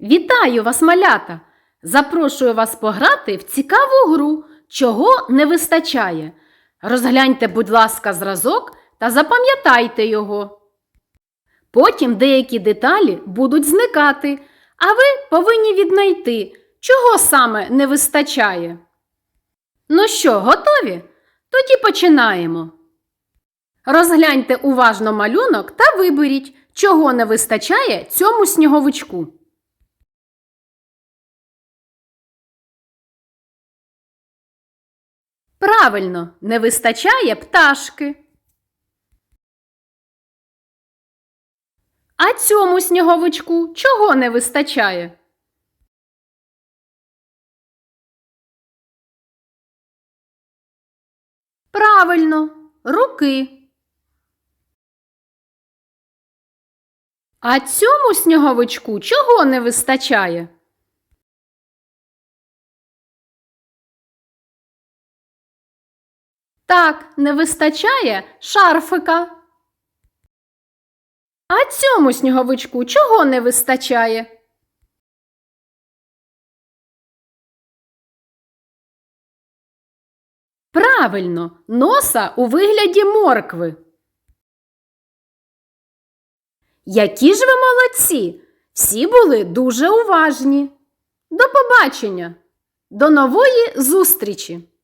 Вітаю вас, малята! Запрошую вас пограти в цікаву гру, чого не вистачає. Розгляньте, будь ласка, зразок та запам'ятайте його. Потім деякі деталі будуть зникати, а ви повинні віднайти, чого саме не вистачає. Ну що, готові? Тоді починаємо. Розгляньте уважно малюнок та виберіть, чого не вистачає цьому сніговичку. Правильно, не вистачає пташки. А цьому сніговичку чого не вистачає? Правильно, руки. А цьому сніговичку чого не вистачає? Так, не вистачає шарфика. А цьому сніговичку чого не вистачає? Правильно, носа у вигляді моркви. Які ж ви молодці! Всі були дуже уважні. До побачення! До нової зустрічі!